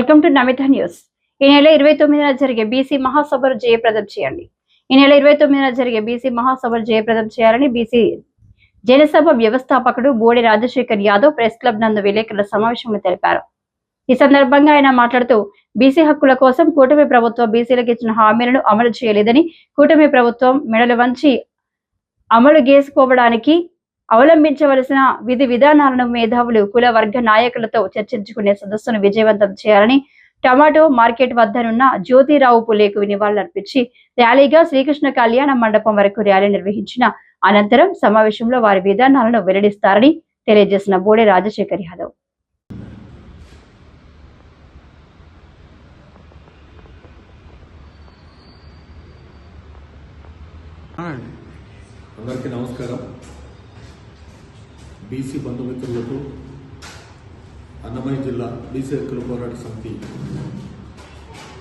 Welcome to Namitha news. ఈ నెల ఇరవై తొమ్మిదిన జరిగే బీసీ మహాసభలు జయప్రదం చేయండి. ఈ నెల ఇరవై తొమ్మిదిన జరిగే బీసీ మహాసభలు జయప్రదం చేయాలని బీసీ జనసభ వ్యవస్థాపకుడు బోడి రాజశేఖర్ యాదవ్ ప్రెస్ క్లబ్ నందు విలేకరుల సమావేశంలో తెలిపారు. ఈ సందర్భంగా ఆయన మాట్లాడుతూ బీసీ హక్కుల కోసం కూటమి ప్రభుత్వం బీసీలకు ఇచ్చిన హామీలను అమలు చేయలేదని కూటమి ప్రభుత్వం మెడలు వంచి అమలు చేసుకోవడానికి అవలంబించవలసిన విధి విధానాలను మేధావులు కుల వర్గ నాయకులతో చర్చించుకునే సదస్సును విజయవంతం చేయాలని టమాటో మార్కెట్ వద్దనున్న జ్యోతిరావు పులేకు నివాళులర్పించి ర్యాలీగా శ్రీకృష్ణ కళ్యాణ మండపం వరకు ర్యాలీ నిర్వహించిన అనంతరం సమావేశంలో వారి విధానాలను వెల్లడిస్తారని తెలియజేసిన బోడే రాజశేఖర్ యాదవ్. అందరికీ నమస్కారం. బీసీ బంధుమిత్రులకు అన్నమయ్య జిల్లా బీసీ హక్కుల పోరాట సమితి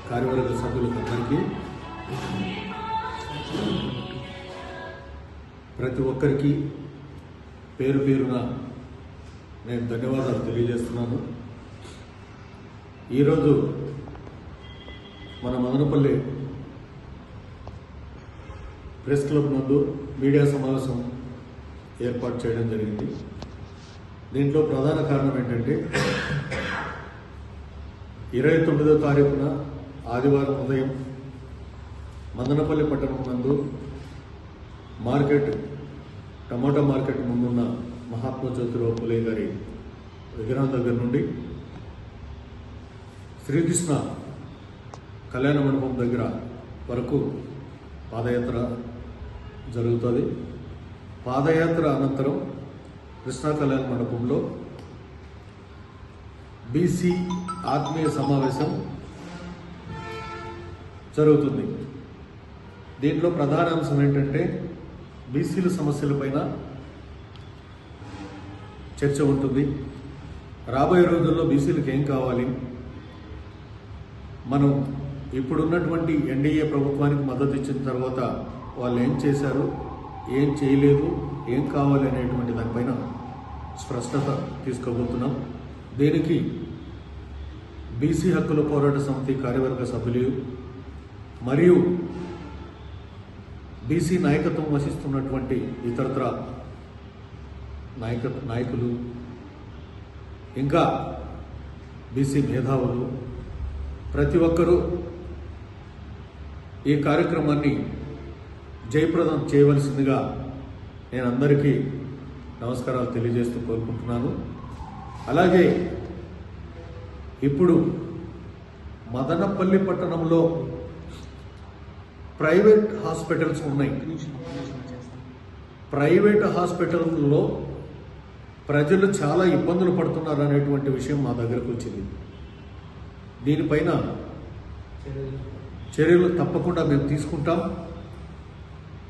కార్యవర్గ సభ్యులకు అందరికీ ప్రతి ఒక్కరికి పేరు పేరున నేను ధన్యవాదాలు తెలియజేస్తున్నాను. ఈరోజు మన మదనపల్లి ప్రెస్ క్లబ్ నందు మీడియా సమావేశం ఏర్పాటు చేయడం జరిగింది. దీంట్లో ప్రధాన కారణం ఏంటంటే ఇరవై తొమ్మిదో తారీఖున ఆదివారం ఉదయం మదనపల్లి పట్టణం నందు మార్కెట్ టమాటా మార్కెట్ ముందున్న మహాత్మా జ్యోతిరావు పులే గారి విగ్రహం దగ్గర నుండి శ్రీకృష్ణ కళ్యాణ మండపం దగ్గర వరకు పాదయాత్ర జరుగుతుంది. పాదయాత్ర అనంతరం కృష్ణా కళ్యాణ మండపంలో బీసీ ఆత్మీయ సమావేశం జరుగుతుంది. దీంట్లో ప్రధాన అంశం ఏంటంటే బీసీల సమస్యలపైన చర్చ ఉంటుంది. రాబోయే రోజుల్లో బీసీలకు ఏం కావాలి? మనం ఇప్పుడున్నటువంటి ఎన్డీఏ ప్రభుత్వానికి మద్దతు ఇచ్చిన తర్వాత వాళ్ళు ఏం చేశారు? ఏం చేయలేదు ఏం కావాలి అనేటువంటి దానిపైన స్పష్టత తీసుకోబోతున్నాం. దీనికి బీసీ హక్కుల పోరాట సమితి కార్యవర్గ సభ్యులు మరియు బీసీ నాయకత్వం వహిస్తున్నటువంటి ఇతరత్ర నాయక నాయకులు ఇంకా బీసీ మేధావులు ప్రతి ఒక్కరూ ఈ కార్యక్రమాన్ని జయప్రదం చేయవలసిందిగా నేను అందరికీ నమస్కారాలు తెలియజేస్తూ కోరుకుంటున్నాను. అలాగే ఇప్పుడు మదనపల్లి పట్టణంలో ప్రైవేట్ హాస్పిటల్స్ ఉన్నాయి. ప్రైవేట్ హాస్పిటల్లో ప్రజలు చాలా ఇబ్బందులు పడుతున్నారు అనేటువంటి విషయం మా దగ్గరకు వచ్చింది. దీనిపైన చర్యలు తప్పకుండా మేము తీసుకుంటాం.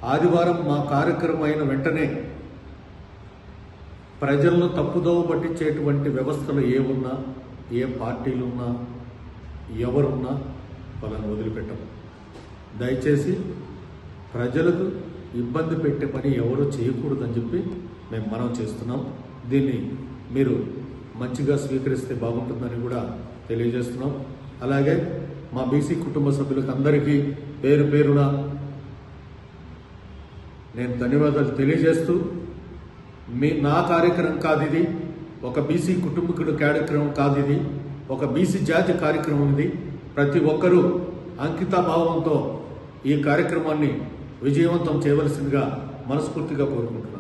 ఆదివారం మా కార్యక్రమం అయిన వెంటనే ప్రజలను తప్పుదోవ పట్టించేటువంటి వ్యవస్థలు ఏ ఉన్నా ఏ పార్టీలు ఉన్నా ఎవరున్నా వాళ్ళని వదిలిపెట్టము. దయచేసి ప్రజలకు ఇబ్బంది పెట్టే పని ఎవరు చేయకూడదని చెప్పి మేము మనం చేస్తున్నాం. దీన్ని మీరు మంచిగా స్వీకరిస్తే బాగుంటుందని కూడా తెలియజేస్తున్నాం. అలాగే మా బీసీ కుటుంబ సభ్యులకు అందరికీ పేరు పేరున నేను ధన్యవాదాలు తెలియజేస్తూ మీ నా కార్యక్రమం కాదు ఇది. ఒక బీసీ కుటుంబకుడు కార్యక్రమం కాదు ఇది. ఒక బీసీ జాతి కార్యక్రమం ఇది. ప్రతి ఒక్కరూ అంకితాభావంతో ఈ కార్యక్రమాన్ని విజయవంతం చేయవలసిందిగా మనస్ఫూర్తిగా కోరుకుంటున్నాను.